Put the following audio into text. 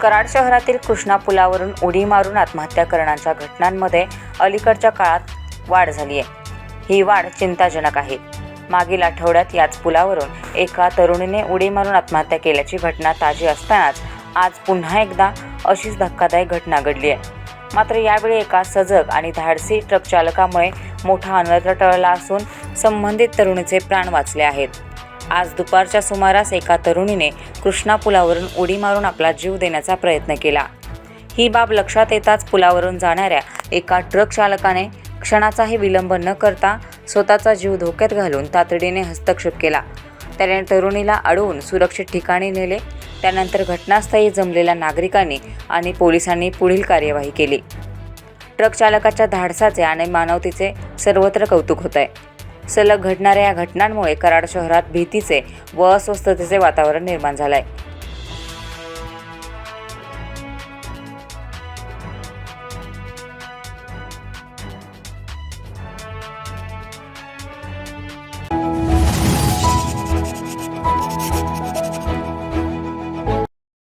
कराड शहरातील कृष्णा पुलावरून उडी मारून आत्महत्या करण्याच्या घटनांमध्ये अलीकडच्या काळात वाढ झाली आहे. ही वाढ चिंताजनक आहे. मागील आठवड्यात याच पुलावरून एका तरुणीने उडी मारून आत्महत्या केल्याची घटना ताजी असतानाच आज पुन्हा एकदा अशीच धक्कादायक घटना घडली आहे. मात्र यावेळी एका सजग आणि धाडसी ट्रक चालकामुळे मोठा अनर्थ टळला असून संबंधित तरुणीचे प्राण वाचले आहेत. आज दुपारच्या सुमारास एका तरुणीने कृष्णा पुलावरून उडी मारून आपला जीव देण्याचा प्रयत्न केला. ही बाब लक्षात येताच पुलावरून जाणाऱ्या एका ट्रक चालकाने क्षणाचाही विलंब न करता स्वतःचा जीव धोक्यात घालून तातडीने हस्तक्षेप केला. त्याने तरुणीला अडवून सुरक्षित ठिकाणी नेले. त्यानंतर घटनास्थळी जमलेल्या नागरिकांनी आणि पोलिसांनी पुढील कार्यवाही केली. ट्रक चालकाच्या धाडसाचे आणि मानवतेचे सर्वत्र कौतुक होत आहे सलग घडणाऱ्या या घटनांमुळे कराड शहरात भीतीचे व अस्वस्थतेचे वातावरण निर्माण झालं आहे